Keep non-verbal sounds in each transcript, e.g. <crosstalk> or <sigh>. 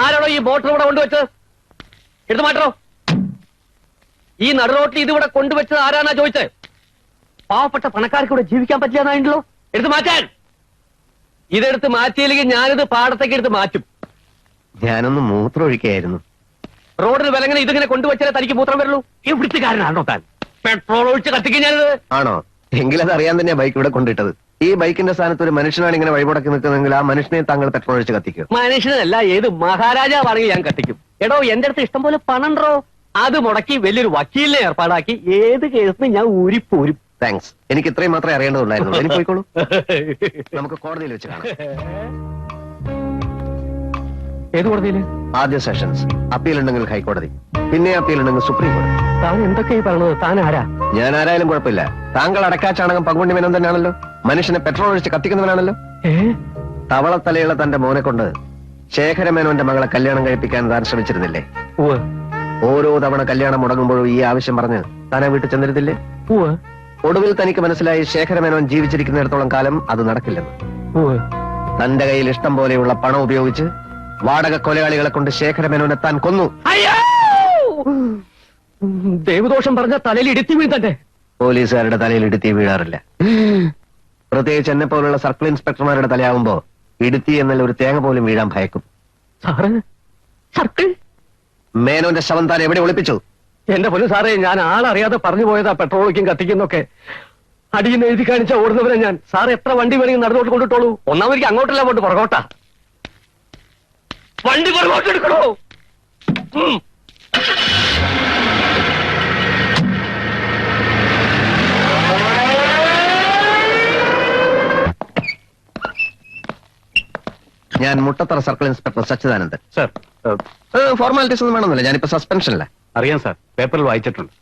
ആരാണോ ഈ ബോട്ടിൽ ഇവിടെ കൊണ്ടുവച്ചത്? എടുത്തു മാറ്റോ ഈ നടുറോട്ടിൽ ഇതിവിടെ കൊണ്ടുവച്ചത് ആരാണാ ചോദിച്ചത്? പാവപ്പെട്ട പണക്കാർക്ക് ഇവിടെ ജീവിക്കാൻ പറ്റില്ലെന്നായിണ്ടല്ലോ എടുത്തു മാറ്റാൻ. ഇതെടുത്ത് മാറ്റിയില്ലെങ്കിൽ ഞാനിത് പാടത്തേക്ക് എടുത്ത് മാറ്റും. ഞാനൊന്ന് മൂത്രമൊഴിക്കായിരുന്നു റോഡിൽ വിലങ്ങനെ ഇതിങ്ങനെ കൊണ്ടുവച്ചാലേ തനിക്ക് മൂത്രം വരുള്ളൂ? ഈ കാരനാണോ താൻ? പെട്രോൾ ഒഴിച്ച് കത്തിക്കും ഞാനിത്. ആണോ? എങ്കിലത് അറിയാൻ തന്നെയാ ബൈക്ക് ഇവിടെ കൊണ്ടിട്ടത്. ഈ ബൈക്കിന്റെ സ്ഥാനത്ത് ഒരു മനുഷ്യനാണ് ഇങ്ങനെ വഴിമുടക്കി നിൽക്കുന്നതെങ്കിൽ ആ മനുഷ്യനെ താങ്കൾ പെട്രോൾ ഒഴിച്ച് കത്തിക്കും. മനുഷ്യനല്ല ഏത് മഹാരാജാവാണെങ്കിൽ ഞാൻ കത്തിക്കും. എടോ എന്റെ അടുത്ത് ഇഷ്ടം പോലെ പണണ്ടോ അത് മുടക്കി വലിയൊരു വക്കീലിനെ ഏർപ്പാടാക്കി ഏത് കേസിന് ഞാൻ ഊരിപ്പോരും. താങ്ക്സ് എനിക്ക് ഇത്രയും മാത്രമേ അറിയേണ്ടതുണ്ടായിരുന്നു എനിക്ക് പോയിക്കോളൂ. <laughs> നമുക്ക് കോടതിയിൽ വെച്ച് കാണാം. ഏത് കോടതിയിൽ ആദ്യ സെഷൻസ്. അപ്പീൽ ഉണ്ടെങ്കിൽ ഹൈക്കോടതി. പിന്നെ അപ്പീൽ ഉണ്ടെങ്കിൽ സുപ്രീം കോടതി താൻ എന്തൊക്കെ പറഞ്ഞത്? താൻ ആരാ? ഞാൻ ആരായാലും കുഴപ്പമില്ല. താങ്കൾ അടക്കാച്ചാണകം പങ്കുണ്ടി മേനോൻ തന്നെയാണല്ലോ. മനുഷ്യനെ പെട്രോൾ ഒഴിച്ച് കത്തിക്കുന്നവനാണല്ലോ. തവള തവളത്തലയുള്ള തന്റെ മോനെ കൊണ്ട് ശേഖരമേനോന്റെ മകളെ കല്യാണം കഴിപ്പിക്കാൻ താൻ ശ്രമിച്ചിരുന്നില്ലേ? ഓരോ തവണ കല്യാണം മുടങ്ങുമ്പോഴും ഈ ആവശ്യം പറഞ്ഞ് താനെ വീട്ടിൽ ചെന്നിരുന്നില്ലേ? ഒടുവിൽ തനിക്ക് മനസ്സിലായി ശേഖരമേനോൻ ജീവിച്ചിരിക്കുന്നിടത്തോളം കാലം അത് നടക്കില്ലെന്ന്. തന്റെ കയ്യിൽ ഇഷ്ടം പോലെയുള്ള പണം ഉപയോഗിച്ച് വാടക കൊലയാളികളെ കൊണ്ട് ശേഖരമേനോനെ താൻ കൊന്നു ദേവദോഷം പറഞ്ഞ തലയിൽ ഇടുത്തി വീഴ്ത്തണ്ടേ പോലീസുകാരുടെ തലയിൽ ഇടുത്തി വീഴാറില്ല. പ്രത്യേകിച്ച് എന്നെ പോലുള്ള സർക്കിൾ ഇൻസ്പെക്ടർമാരുടെ തലയാവുമ്പോ ഇടുത്തി എന്നല്ല ഒരു തേങ്ങ പോലും വീഴാൻ ഭയക്കും. Sir circle? മേനോന്റെ ശവം താൻ എവിടെ ഒളിപ്പിച്ചു? എന്റെ പൊന്നു സാറേ ഞാൻ ആളറിയാതെ പറഞ്ഞു പോയതാ പെട്രോളിക്കും കത്തിക്കുന്നൊക്കെ. അടിയിൽ എഴുതി കാണിച്ച ഓടുന്നവരെ ഞാൻ. സാർ എത്ര വണ്ടി വേണമെങ്കിൽ നടന്നോട്ട് കൊണ്ടിട്ടോളൂ. ഒന്നാമതിക്ക് അങ്ങോട്ടല്ല പോട്ട് പുറകോട്ടാ. വണ്ടി പുറകോട്ട് എടുക്കണോ? ഞാൻ Muttathara circle inspector Sachidanandan. Sir formalities ഒന്നും വേണമെന്നില്ല. ഞാനിപ്പോ സസ്പെൻഷനില്ല അറിയാം സർ. പേപ്പറിൽ വായിച്ചിട്ടുണ്ട്.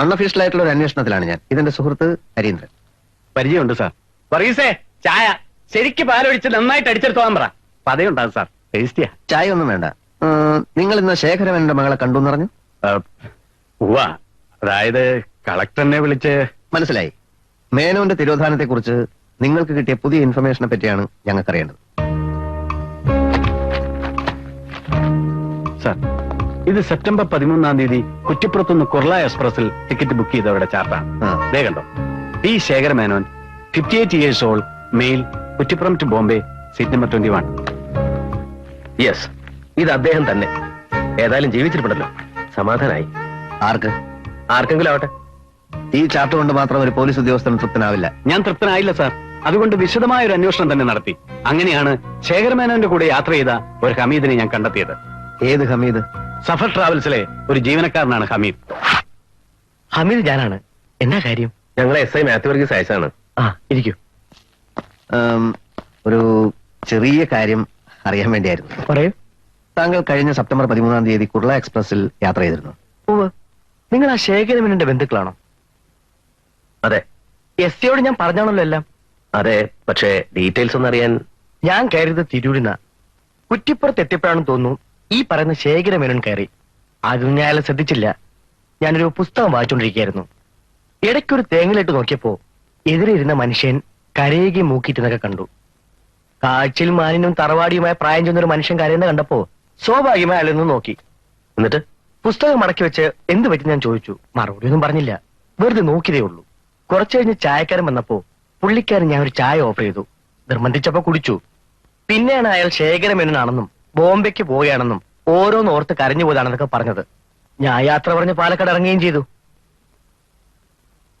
അൺഒഫീഷ്യൽ ആയിട്ടുള്ള ഒരു അന്വേഷണത്തിലാണ് ഞാൻ. ഇതിന്റെ സുഹൃത്ത് ഹരീന്ദ്രൻ. പരിചയമുണ്ട് സാർ. പറയൂസേ ചായ. ശരിക്ക് പാലൊഴിച്ച് നന്നായിട്ട് അടിച്ചെടുത്തോളാൻ പറ. പതയുണ്ടാകും സാർ. ടേസ്റ്റിയാ. ചായ ഒന്നും വേണ്ട നിങ്ങൾ ഇന്ന് ശേഖരമേനോന്റെ മകളെ കണ്ടു പറഞ്ഞു? ഉവാ അതായത് കളക്ടറിനെ വിളിച്ച് മനസ്സിലായി. മേനോന്റെ തിരോധാനത്തെ കുറിച്ച് നിങ്ങൾക്ക് കിട്ടിയ പുതിയ ഇൻഫർമേഷനെ പറ്റിയാണ് ഞങ്ങൾക്ക് അറിയേണ്ടത് സാർ ഇത് സെപ്റ്റംബർ പതിമൂന്നാം തീയതി കുറ്റിപ്പുറത്തുനിന്ന് കുർള എക്സ്പ്രസിൽ ടിക്കറ്റ് ബുക്ക് ചെയ്തവരുടെ ചാർട്ടാണ്. ദേ കണ്ടോ. P Sekhara Menon fifty eight years old male Kuttippuram to Bombay seat number twenty one yes ഇത് അദ്ദേഹം തന്നെ. ഏതായാലും ജീവിച്ചിട്ടുണ്ടല്ലോ സമാധാനായി. ആർക്ക്? ആർക്കെങ്കിലും ആവട്ടെ. ഈ ചാർട്ട് കൊണ്ട് മാത്രം ഒരു പോലീസ് ഉദ്യോഗസ്ഥൻ തൃപ്തനാവില്ല. ഞാൻ തൃപ്തനായില്ല സാർ. അതുകൊണ്ട് വിശദമായ ഒരു അന്വേഷണം തന്നെ നടത്തി. അങ്ങനെയാണ് ശേഖരമേനോന്റെ കൂടെ യാത്ര ചെയ്ത ഒരു ഹമീദിനെ ഞാൻ കണ്ടെത്തിയത്. ഏത് ഹമീദ്? സഫർ ട്രാവൽസിലെ ഒരു ജീവനക്കാരനാണ് ഹമീദ്. ഹമീദ് ഞാനാണ്. എന്നാ കാര്യം? ഞങ്ങളെ എസ് ഐ മാത്യു വർഗീസ് അയച്ചാണ് ആ ഇരിക്കൂ. ഒരു ചെറിയ കാര്യം അറിയാൻ വേണ്ടിയായിരുന്നു. പറയൂ. താങ്കൾ കഴിഞ്ഞ സെപ്റ്റംബർ പതിമൂന്നാം തീയതി കുർള എക്സ്പ്രസിൽ യാത്ര ചെയ്തിരുന്നു. ഉവ്വ്. നിങ്ങൾ ആ ശേഖരമേനന്റെ ബന്ധുക്കളാണോ? അതെ. എസ് സിയോട് ഞാൻ പറഞ്ഞാണല്ലോ എല്ലാം. അതെ പക്ഷേ ഡീറ്റെയിൽസ് ഒന്നും അറിയാൻ ഞാൻ കയറിയത് തിരൂരിന. കുറ്റിപ്പുറത്ത് എത്തിയപ്പോഴാണെന്ന് തോന്നുന്നു ഈ പറയുന്ന ശേഖരമേനൻ കയറി. അതൊന്നും ഞാൻ അയാളെ ശ്രദ്ധിച്ചില്ല. ഞാനൊരു പുസ്തകം വായിച്ചുകൊണ്ടിരിക്കുകയായിരുന്നു ഇടയ്ക്കൊരു തേങ്ങലിട്ട് നോക്കിയപ്പോ എതിരെ ഇരുന്ന മനുഷ്യൻ കരയുകയും മൂക്കിയിട്ടെന്നൊക്കെ കണ്ടു. കാഴ്ചയിൽ മാനിനും തറവാടിയുമായ പ്രായം ചെന്നൊരു മനുഷ്യൻ കരയുന്ന കണ്ടപ്പോ സ്വാഭാവികമായി അല്ലെന്ന് നോക്കി. എന്നിട്ട് പുസ്തകം മടക്കി വെച്ച് എന്ത് പറ്റി ഞാൻ ചോദിച്ചു. മറുപടി ഒന്നും പറഞ്ഞില്ല. വെറുതെ നോക്കിയതേ ഉള്ളൂ. കുറച്ചു കഴിഞ്ഞ് ചായക്കാരൻ വന്നപ്പോ പുള്ളിക്കാരൻ ഞാൻ ഒരു ചായ ഓഫർ ചെയ്തു. നിർബന്ധിച്ചപ്പോ കുടിച്ചു. പിന്നെയാണ് അയാൾ ശേഖരമേനനാണെന്നും ബോംബെക്ക് പോവുകയാണെന്നും ഓരോന്ന് ഓർത്ത് കരഞ്ഞു പോയതാണെന്നൊക്കെ പറഞ്ഞത്. ഞാൻ യാത്ര പറഞ്ഞ് പാലക്കാട് ഇറങ്ങുകയും ചെയ്തു.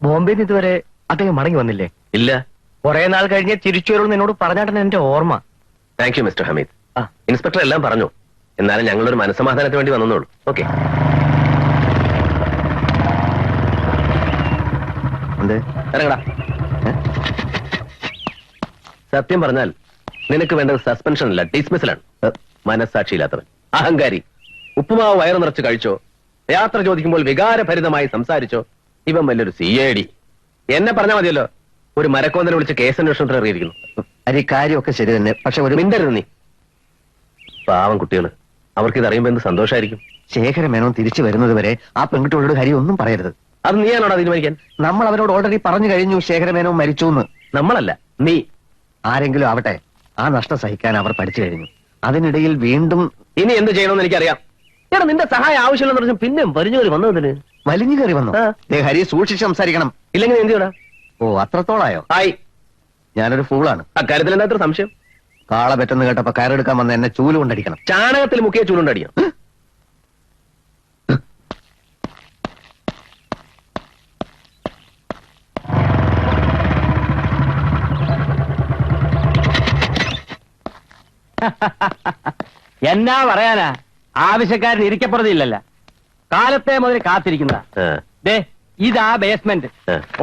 ബോംബെ ഇതുവരെ അദ്ദേഹം മടങ്ങി വന്നില്ലേ? ഇല്ല. കുറെ നാൾ കഴിഞ്ഞ് തിരിച്ചു വരുമെന്ന് എന്നോട് പറഞ്ഞാട്ടെ എന്റെ ഓർമ്മ? താങ്ക് യു മിസ്റ്റർ ഹമീദ് ആ. ഇൻസ്പെക്ടർ എല്ലാം പറഞ്ഞു? എന്നാലും ഞങ്ങളൊരു മനസ്സമാധാനത്തിന് വേണ്ടി വന്നോളൂ. ഓക്കെ എന്ത്? ഇറങ്ങടാ. ഏ? സത്യം പറഞ്ഞാൽ നിനക്ക് വേണ്ടത് സസ്പെൻഷൻ അല്ല ഡിസ്മിസലാണ് മനസ്സാക്ഷിയില്ലാത്തവൻ. അഹങ്കാരി. ഉപ്പുമാവ് വയറു നിറച്ച് കഴിച്ചോ? യാത്ര ചോദിക്കുമ്പോൾ വികാരഭരിതമായി സംസാരിച്ചോ? ഇവൻ വലിയൊരു സി എ ഡി എന്നെ പറഞ്ഞാൽ മതിയല്ലോ. ഒരു മരക്കോന്തനെ വിളിച്ച് കേസ് അന്വേഷണത്തിന് ഇറങ്ങിയിരിക്കുന്നു. അരി കാര്യമൊക്കെ ശരി തന്നെ. പക്ഷെ ഒരു മിണ്ടരുത് നീ. പാവം കുട്ടികൾ അവർക്ക് ഇത് അറിയുമ്പോൾ എന്ത് സന്തോഷമായിരിക്കും ശേഖരമേനോ തിരിച്ചു വരുന്നത് വരെ ആ പെൺകുട്ടികളോട് ഹരി ഒന്നും പറയരുത്. അത് നീയാണോടാ തീരുമാനിക്കാൻ? നമ്മൾ അവരോട് ഓൾറെഡി പറഞ്ഞു കഴിഞ്ഞു ശേഖരമേനോ മരിച്ചു എന്ന് നമ്മളല്ല നീ. ആരെങ്കിലും ആവട്ടെ ആ നഷ്ടം സഹിക്കാൻ അവർ പഠിച്ചു കഴിഞ്ഞു. അതിനിടയിൽ വീണ്ടും ഇനി എന്ത് ചെയ്യണമെന്ന് എനിക്കറിയാം. എടാ നിന്റെ സഹായം ആവശ്യമില്ലെന്ന് പറഞ്ഞു പിന്നെ കയറി വന്നതിന് വലിഞ്ഞു കയറി വന്നു? ആ. ദേ ഹരി സൂക്ഷിച്ച് സംസാരിക്കണം. ഇല്ലെങ്കിൽ എന്ത് ചെയ്യടാ? ഓ അത്രത്തോളായോ? ആയി ഞാനൊരു ഫൂളാണ് അക്കാര്യത്തിൽ എന്താ ഇത്ര സംശയം? കാള പെറ്റെന്ന് കേട്ടപ്പോ കയറെടുക്കാൻ വന്ന എന്നെ ചൂൽ കൊണ്ടടിക്കണം. ചാണകത്തിൽ മുക്കിയ ചൂലുണ്ടടിയോ? <laughs> എന്നാ പറയാനാ? ആവശ്യക്കാരൻ ഇരിക്കപ്പുറതില്ലല്ല കാലത്തെ മുതൽ കാത്തിരിക്കുന്ന ദേ ഇതാ ബേസ്മെന്റ്.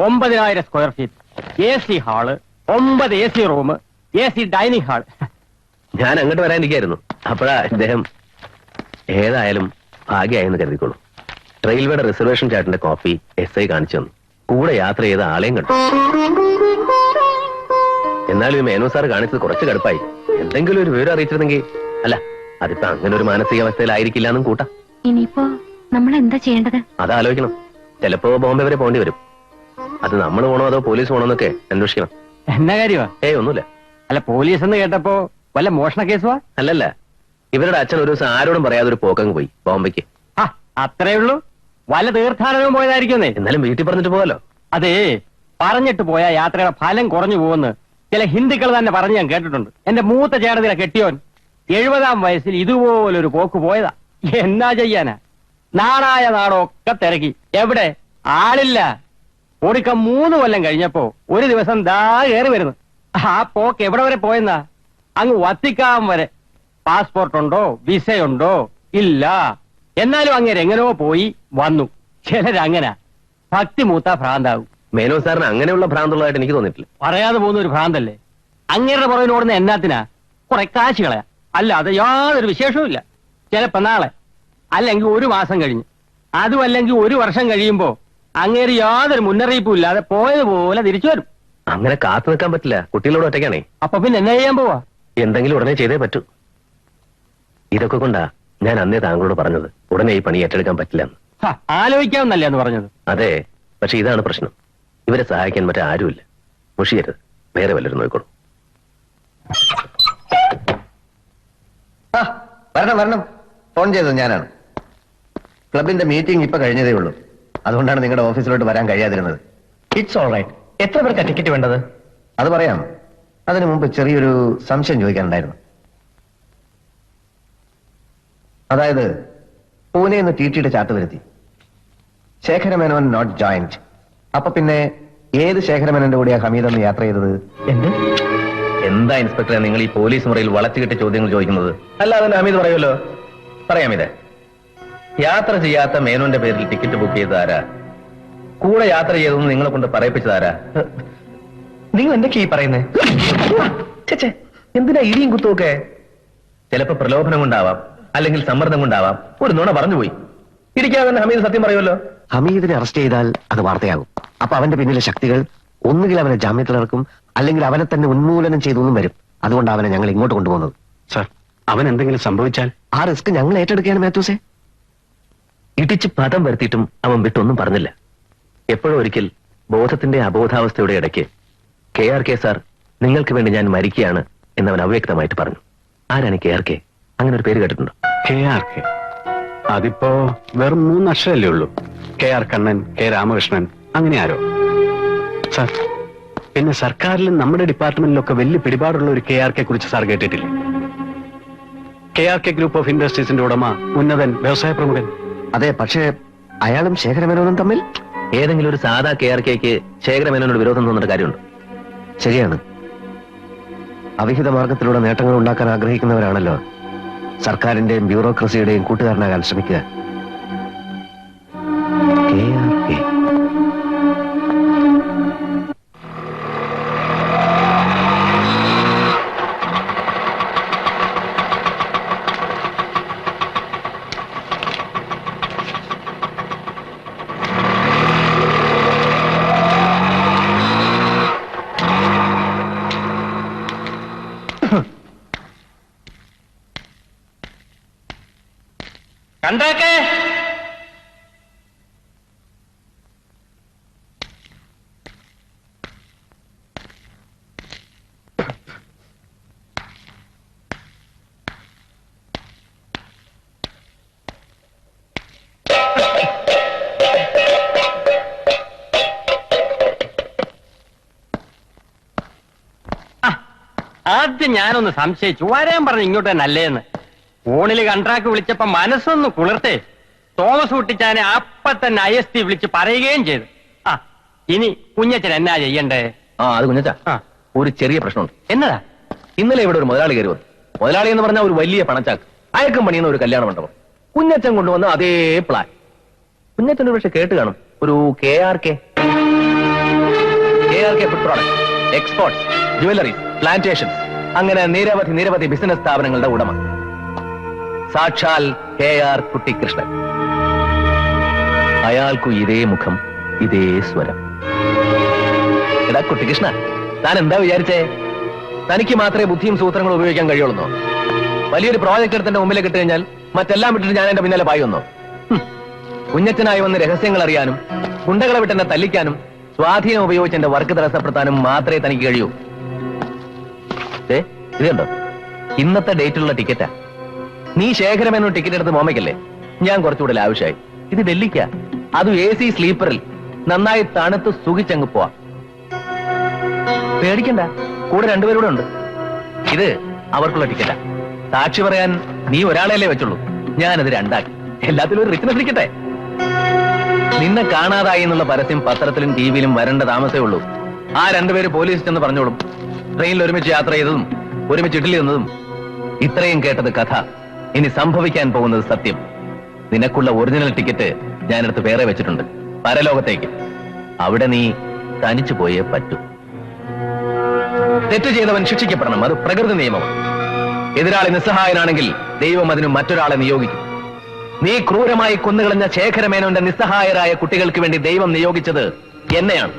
ഒമ്പതിനായിരം square feet A C hall ഒമ്പത് A C room A C dining hall ഞാൻ അങ്ങോട്ട് വരാനിരിക്കായിരുന്നു. അപ്പോഴാ ഇദ്ദേഹം ഏതായാലും ഭാഗ്യമായെന്ന് കരുതിക്കോളൂ. റെയിൽവേയുടെ റിസർവേഷൻ ചാർട്ടിന്റെ കോപ്പി എസ് ഐ കാണിച്ചു തന്നു. കൂടെ യാത്ര ചെയ്ത ആളെയും കണ്ടു. എന്നാലും ഈ മേനോ സാർ കാണിച്ചത് കുറച്ച് കടുപ്പായി. എന്തെങ്കിലും ഒരു വിവരം അറിയിച്ചിരുന്നെങ്കിൽ അല്ല അതിപ്പോ അങ്ങനെ ഒരു മാനസികാവസ്ഥയിലായിരിക്കില്ല എന്നും കൂട്ടാ. ഇനിയിപ്പോ നമ്മൾ എന്താ ചെയ്യേണ്ടത്? അതാലോചിക്കണം. ചിലപ്പോ ബോംബെ വരെ പോണ്ടി വരും. അത് നമ്മൾ പോണോ അതോ പോലീസ് പോണോ എന്നൊക്കെ അന്വേഷിക്കണം. എന്നാ കാര്യമാ ഏയ് ഒന്നുമില്ല. അല്ല പോലീസ് എന്ന് കേട്ടപ്പോ വല്ല മോഷണ കേസുവാ? അല്ലല്ല. ഇവരുടെ അച്ഛൻ ഒരു ദിവസം ആരോടും പറയാതെ ഒരു പോക്കങ്ങ് പോയി ബോംബെക്ക്. ആ അത്രേ ഉള്ളൂ? വല്ല തീർത്ഥാടനവും പോയതായിരിക്കുന്നേ എന്നാലും വീട്ടിൽ പറഞ്ഞിട്ട് പോകാലോ. അതേ പറഞ്ഞിട്ട് പോയാ യാത്രയുടെ ഫലം കുറഞ്ഞു പോകുന്നു ചില ഹിന്ദുക്കൾ തന്നെ പറഞ്ഞു ഞാൻ കേട്ടിട്ടുണ്ട്. എന്റെ മൂത്ത ചേട്ടത്തിലെ കെട്ടിയോൻ എഴുപതാം വയസ്സിൽ ഇതുപോലൊരു പോക്ക് പോയതാ. എന്നാ ചെയ്യാനാ? നാടായ നാടൊക്കെ തിരക്കി. എവിടെ? ആളില്ല. ഓടിക്ക മൂന്ന് കൊല്ലം കഴിഞ്ഞപ്പോ ഒരു ദിവസം ദാ കയറി വരുന്നു. ആ പോക്ക് എവിടെ വരെ പോയെന്നാ? അങ്ങ് വത്തിക്കാൻ വരെ. പാസ്പോർട്ട് ഉണ്ടോ വിസയുണ്ടോ? ഇല്ല. എന്നാലും അങ്ങേര് എങ്ങനെയോ പോയി വന്നു. ചിലരങ്ങന. ഭക്തി മൂത്ത ഭ്രാന്താവും മേനോ സാറിന് അങ്ങനെയുള്ള ഭ്രാന്തുള്ളതായിട്ട് എനിക്ക് തോന്നിയിട്ടില്ല. പറയാതെ പോകുന്ന ഒരു ഭ്രാന്തല്ലേ? അങ്ങേരുടെ പുറകിൽ ഓടുന്ന എന്നാത്തിനാ? കുറെ കാശ് കളയാ അല്ല അത് യാതൊരു വിശേഷവും ഇല്ല ചിലപ്പോ നാളെ. അല്ലെങ്കിൽ ഒരു മാസം കഴിഞ്ഞ്. അതും അല്ലെങ്കിൽ ഒരു വർഷം കഴിയുമ്പോ അങ്ങേര് യാതൊരു മുന്നറിയിപ്പും ഇല്ലാതെ പോയതുപോലെ തിരിച്ചു വരും. അങ്ങനെ കാത്തു നിൽക്കാൻ പറ്റില്ല. കുട്ടികളോട് ഒറ്റയ്ക്കാണേ. അപ്പൊ പിന്നെ എന്നാ ചെയ്യാൻ പോവാ? എന്തെങ്കിലും ഉടനെ ചെയ്തേ പറ്റൂ. ഇതൊക്കെ കൊണ്ടാ ഞാൻ അന്നേ താങ്കളോട് പറഞ്ഞത്. ഉടനെ ഈ പണി ഏറ്റെടുക്കാൻ പറ്റില്ല ആലോചിക്കാവുന്നല്ലേ ആലോചിക്കാമെന്നല്ലേ എന്ന് പറഞ്ഞത്? അതെ പക്ഷെ ഇതാണ് പ്രശ്നം. ഇവരെ സഹായിക്കാൻ മറ്റേ ആരുമില്ല. മുഷിയരുത്. വേറെ വല്ലരും നോക്കോളൂ വരണം വരണം. ഫോൺ ചെയ്തത് ഞാനാണ്. ക്ലബിന്റെ മീറ്റിംഗ് ഇപ്പൊ കഴിഞ്ഞതേ ഉള്ളൂ. അതുകൊണ്ടാണ് നിങ്ങളുടെ ഓഫീസിലോട്ട് വരാൻ കഴിയാതിരുന്നത്. ഇറ്റ്സ് ഓൾ റൈറ്റ് എത്ര പേർക്ക് ടിക്കറ്റ് വേണ്ടത്? അത് പറയാം. അതിനു മുമ്പ് ചെറിയൊരു സംശയം ചോദിക്കാനുണ്ടായിരുന്നു. അതായത് പൂനെ എന്ന് ടി ടിയുടെ ചാർട്ട് വരുത്തി. ശേഖരമേനോൻ നോട്ട് ജോയിന്റ് അപ്പൊ പിന്നെ ഏത് ശേഖരമേനോന്റെ കൂടിയാണ് ഹമീദ് എന്ന് യാത്ര ചെയ്തത്? എന്ത്? എന്താ ഇൻസ്പെക്ടറെ നിങ്ങൾ ഈ പോലീസ് മുറിയിൽ വളച്ചുകിട്ട ചോദ്യങ്ങൾ ചോദിക്കുന്നത്? അല്ലാതെ തന്നെ ഹമീദ് പറയുമല്ലോ. പറയാം ഇത് യാത്ര ചെയ്യാത്ത മേനോന്റെ പേരിൽ ടിക്കറ്റ് ബുക്ക് ചെയ്തത് ആരാ? കൂടെ യാത്ര ചെയ്തതെന്ന് നിങ്ങളെ കൊണ്ട് പറയിപ്പിച്ചതാരാ നിങ്ങൾ എന്തൊക്കെയാ ഈ പറയുന്നേ? എന്തിനാ ഇടിയും കുത്തുമൊക്കെ ചിലപ്പോ പ്രലോഭനം കൊണ്ടാവാം അല്ലെങ്കിൽ സമ്മർദ്ദം കൊണ്ടാവാം. ഒരു നുണ പറഞ്ഞുപോയി ഇരിക്കാതെ തന്നെ ഹമീദ് സത്യം പറയുമല്ലോ. ഹമീദിനെ അറസ്റ്റ് ചെയ്താൽ അത് വാർത്തയാകും. അപ്പൊ അവന്റെ പിന്നിലെ ശക്തികൾ ഒന്നുകിൽ അവനെ ജാമ്യത്തിൽ ഇറക്കും അല്ലെങ്കിൽ അവനെ തന്നെ ഉന്മൂലനം ചെയ്തൊന്നും വരും. അതുകൊണ്ട് അവനെ ഞങ്ങൾ ഇങ്ങോട്ട് കൊണ്ടുപോകുന്നത്. സർ അവൻ എന്തെങ്കിലും സംഭവിച്ചാൽ? ആ റിസ്ക് ഞങ്ങൾ ഏറ്റെടുക്കുകയാണ് മാത്യൂസേ. ഇടിച്ച് പദം വരുത്തിയിട്ടും അവൻ വിട്ടൊന്നും പറഞ്ഞില്ല. എപ്പോഴും ഒരിക്കൽ ബോധത്തിന്റെ അബോധാവസ്ഥയുടെ ഇടയ്ക്ക് കെ ആർ കെ സാർ നിങ്ങൾക്ക് വേണ്ടി ഞാൻ മരിക്കുകയാണ് അവൻ അവ്യക്തമായിട്ട് പറഞ്ഞു. ആരാണ് കെ ആർ കെ? അങ്ങനെ ഒരു പേര് കേട്ടിട്ടുണ്ടോ? അതിപ്പോ വെറും മൂന്ന് അക്ഷരല്ലേ ഉള്ളൂ. K R Kannan K Ramakrishnan അങ്ങനെ ആരോ. സർ പിന്നെ സർക്കാരിലും നമ്മുടെ ഡിപ്പാർട്ട്മെന്റിലൊക്കെ വലിയ പിടിപാടുള്ള ഒരു കെ ആർ കെ കുറിച്ച് സാർ കേട്ടിട്ടില്ലേ? K R K group of ഇൻഡസ്ട്രീസിന്റെ ഉടമ ഉന്നതൻ വ്യവസായ പ്രമുഖൻ. അതെ പക്ഷേ അയാളും ശേഖരമേനോനും തമ്മിൽ ഏതെങ്കിലും ഒരു സാധാ കെ ആർ കെക്ക് ശേഖരമേനോനോട് വിരോധം തോന്നുന്ന കാര്യമുണ്ട്? ശരിയാണ്. അവിഹിത മാർഗത്തിലൂടെ നേട്ടങ്ങൾ ഉണ്ടാക്കാൻ ആഗ്രഹിക്കുന്നവരാണല്ലോ സർക്കാരിന്റെയും ബ്യൂറോക്രസിയുടെയും കൂട്ടുകാരനാകാൻ ശ്രമിക്കുക. ഫസ്റ്റ് ഞാനൊന്ന് സംശയിച്ചു. വരാൻ പറഞ്ഞു ഇങ്ങോട്ട് നല്ലേന്ന്. അല്ലേന്ന് ഫോണിൽ കൺട്രാക്ട് വിളിച്ചപ്പോ മനസ്സൊന്ന് കുളിർത്തേ. തോമസ് കുട്ടിച്ചാനെ അപ്പ തന്നെ ഐ എസ് ടി വിളിച്ച് പറയുകയും ചെയ്തു. ആ ഇനി കുഞ്ഞച്ചൻ എന്നാ ചെയ്യണ്ടേ? ആ അത് കുഞ്ഞച്ച. ആ. ഒരു ചെറിയ പ്രശ്നമുണ്ട്. എന്നതാ? ഇന്നലെ ഇവിടെ ഒരു മുതലാളി കയറി വന്നു. മുതലാളി എന്ന് പറഞ്ഞാൽ ഒരു വലിയ പണച്ചാക്ക്. അയക്കും പണിയുന്ന ഒരു കല്യാണ മണ്ഡപം. കുഞ്ഞച്ചൻ കൊണ്ടുവന്ന അതേ പ്ലാൻ കുഞ്ഞച്ചൻ ഒരു പക്ഷെ കേട്ട് കാണും. ഒരു K R K K R K food product exports jewellery plantations അങ്ങനെ നിരവധി നിരവധി ബിസിനസ് സ്ഥാപനങ്ങളുടെ ഉടമ. സാക്ഷാൽ കെ ആർ കുട്ടിക്കൃഷ്ണൻ അയാൾക്കു ഇതേ മുഖം ഇതേ സ്വരം. എടാ കുട്ടിക്കൃഷ്ണ താൻ എന്താ വിചാരിച്ചേ? തനിക്ക് മാത്രമേ ബുദ്ധിയും സൂത്രങ്ങളും ഉപയോഗിക്കാൻ കഴിയുള്ളൂ വലിയൊരു പ്രോജക്റ്റ് എടുത്തിന്റെ മുമ്പിലേക്ക് ഇട്ട് കഴിഞ്ഞാൽ മറ്റെല്ലാം വിട്ടിട്ട് ഞാൻ എന്റെ പിന്നാലെ പായി വന്നു കുഞ്ഞച്ചനായി വന്ന് രഹസ്യങ്ങൾ അറിയാനും ഗുണ്ടകളെ വിട്ടെന്നെ തല്ലിക്കാനും സ്വാധീനം ഉപയോഗിച്ച് എന്റെ വർക്ക് തടസ്സപ്പെടുത്താനും മാത്രമേ തനിക്ക് കഴിയൂ. ഇത് കണ്ടോ? ഇന്നത്തെ ഡേറ്റിലുള്ള ടിക്കറ്റാ. നീ ശേഖരമെന്നോ ടിക്കറ്റ് എടുത്ത് മോമയ്ക്കല്ലേ? ഞാൻ കുറച്ചുകൂടെ ആവശ്യമായി ഇത് ഡൽഹിക്കാ അതും എ സി സ്ലീപ്പറിൽ. നന്നായി തണുത്ത് സുഖിച്ചങ്ങ് പോവാ. പേടിക്കണ്ട. കൂടെ രണ്ടുപേരൂടെ ഉണ്ട്. ഇത് അവർക്കുള്ള ടിക്കറ്റാ. സാക്ഷി പറയാൻ നീ ഒരാളെയല്ലേ വെച്ചുള്ളൂ. ഞാനത് രണ്ടാക്കി. എല്ലാത്തിലും ഒരു റിച്ച്നസ് ഇരിക്കട്ടെ നിന്നെ കാണാതായി എന്നുള്ള പരസ്യം പത്രത്തിലും ടി വിയിലും വരേണ്ട താമസമേ ഉള്ളൂ. ആ രണ്ടുപേര് പോലീസ് ചെന്ന് പറഞ്ഞോളും. ട്രെയിനിൽ ഒരുമിച്ച് യാത്ര ചെയ്തതും ഒരുമിച്ച് ഇഡ്ഡലി വന്നതും ഇത്രയും കേട്ടത് കഥ ഇനി സംഭവിക്കാൻ പോകുന്നത് സത്യം. നിനക്കുള്ള ഒറിജിനൽ ടിക്കറ്റ് ഞാനെടുത്ത് വേറെ വെച്ചിട്ടുണ്ട്. പരലോകത്തേക്ക്. അവിടെ നീ തനിച്ചു പോയേ പറ്റൂ. തെറ്റ് ചെയ്തവൻ ശിക്ഷിക്കപ്പെടണം. അത് പ്രകൃതി നിയമം എതിരാളി നിസ്സഹായനാണെങ്കിൽ ദൈവം അതിന് മറ്റൊരാളെ നിയോഗിക്കും. നീ ക്രൂരമായി കൊന്നുകളഞ്ഞ ശേഖരമേനോന്റെ നിസ്സഹായരായ കുട്ടികൾക്ക് വേണ്ടി ദൈവം നിയോഗിച്ചത് എന്നെയാണ്.